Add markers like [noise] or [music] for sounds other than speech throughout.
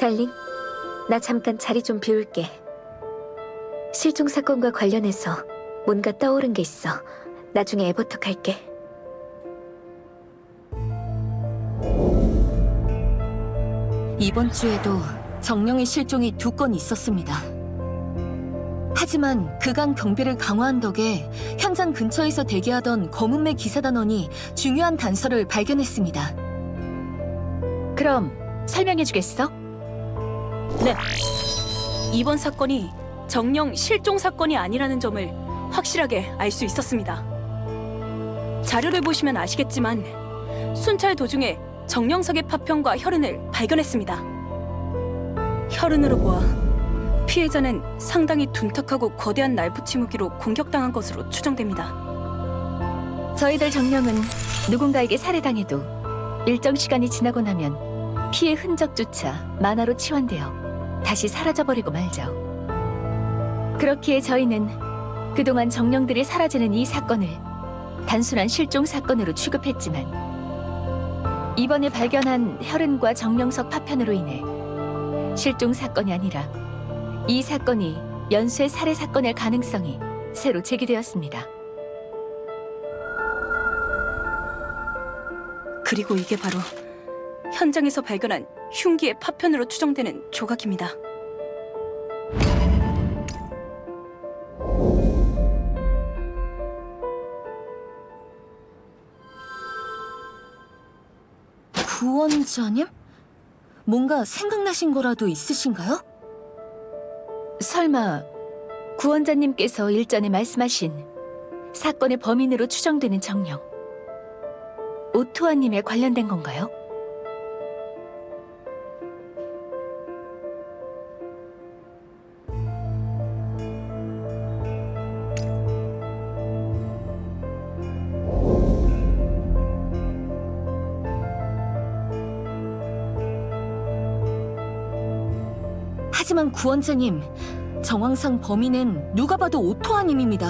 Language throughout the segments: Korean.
달링, 나 잠깐 자리 좀 비울게. 실종 사건과 관련해서 뭔가 떠오른 게 있어. 나중에 애버터 할게. 이번 주에도 정령의 실종이 두 건 있었습니다. 하지만 그간 경비를 강화한 덕에 현장 근처에서 대기하던 검은매 기사단원이 중요한 단서를 발견했습니다. 그럼 설명해 주겠어? 네. 이번 사건이 정령 실종 사건이 아니라는 점을 확실하게 알 수 있었습니다. 자료를 보시면 아시겠지만 순찰 도중에 정령석의 파편과 혈흔을 발견했습니다. 혈흔으로 보아 피해자는 상당히 둔탁하고 거대한 날붙이 무기로 공격당한 것으로 추정됩니다. 저희들 정령은 누군가에게 살해당해도 일정 시간이 지나고 나면 피해 흔적조차 만화로 치환되어 다시 사라져버리고 말죠. 그렇기에 저희는 그동안 정령들이 사라지는 이 사건을 단순한 실종 사건으로 취급했지만 이번에 발견한 혈흔과 정령석 파편으로 인해 실종 사건이 아니라 이 사건이 연쇄 살해 사건의 가능성이 새로 제기되었습니다. 그리고 이게 바로 현장에서 발견한 흉기의 파편으로 추정되는 조각입니다. 구원자님? 뭔가 생각나신 거라도 있으신가요? 설마 구원자님께서 일전에 말씀하신 사건의 범인으로 추정되는 정령 오토아님에 관련된 건가요? 하지만 구원자님, 정황상 범인은 누가 봐도 오토아님입니다.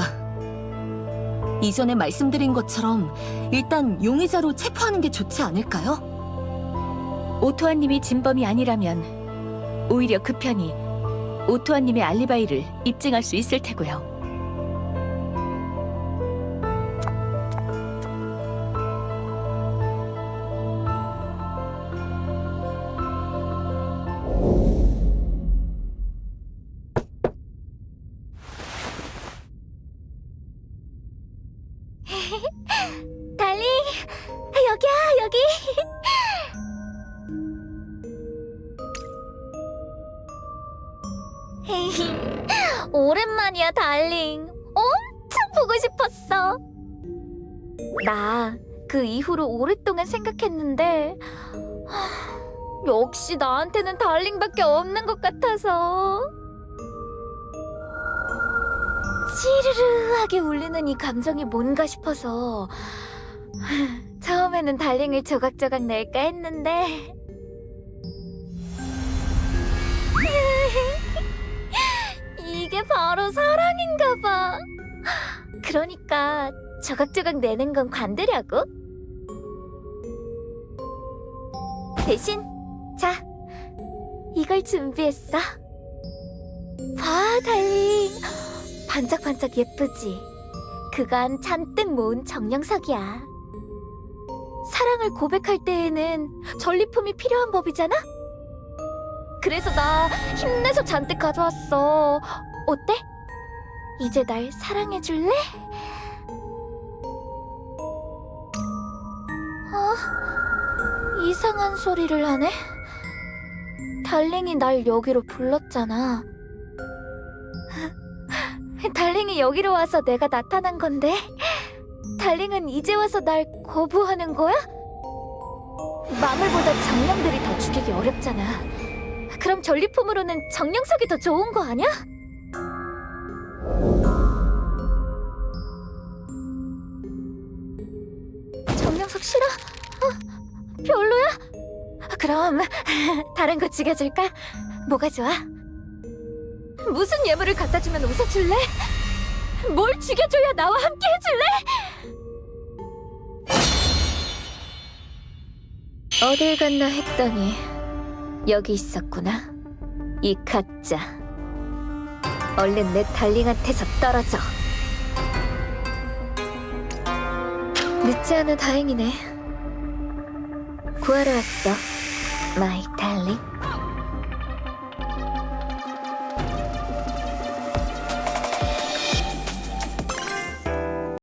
이전에 말씀드린 것처럼 일단 용의자로 체포하는 게 좋지 않을까요? 오토아님이 진범이 아니라면 오히려 그 편이 오토아님의 알리바이를 입증할 수 있을 테고요. [laughs] 달리 여기야 여기 [laughs] 오랜만이야, 달링. 엄청 보고 싶었어. 나 그 이후로 오랫동안 생각했는데 하, [sighs] 역시 나한테는 달링밖에 없는 것 같아서 찌르르하게 울리는 이 감정이 뭔가 싶어서 하, [laughs] 처음에는 달링을 조각조각 낼까 했는데 [laughs] 이게 바로 사랑인가 봐. 그러니까 조각조각 내는 건 관두려고. 대신 자 이걸 준비했어. 봐, 달링. 반짝반짝 예쁘지? 그간 잔뜩 모은 정령석이야. 사랑을 고백할 때에는 전리품이 필요한 법이잖아? 그래서 나 힘내서 잔뜩 가져왔어. 어때? 이제 날 사랑해줄래? 어, 이상한 소리를 하네. 달링이 날 여기로 불렀잖아. 달링이 여기로 와서 내가 나타난 건데, 달링은 이제 와서 날 거부하는 거야? 마물보다 정령들이 더 죽이기 어렵잖아. 그럼 전리품으로는 정령석이 더 좋은 거 아니야? 정령석 싫어? 어? 별로야? 그럼 [laughs] 다른 거 죽여줄까? 뭐가 좋아? 무슨 예물을 갖다 주면 웃어줄래? 뭘 죽여줘야 나와 함께 해줄래? 어딜 갔나 했더니 여기 있었구나. 이 가짜. 얼른 내 달링한테서 떨어져. 늦지 않아 다행이네. 구하러 왔어, 마이 달링.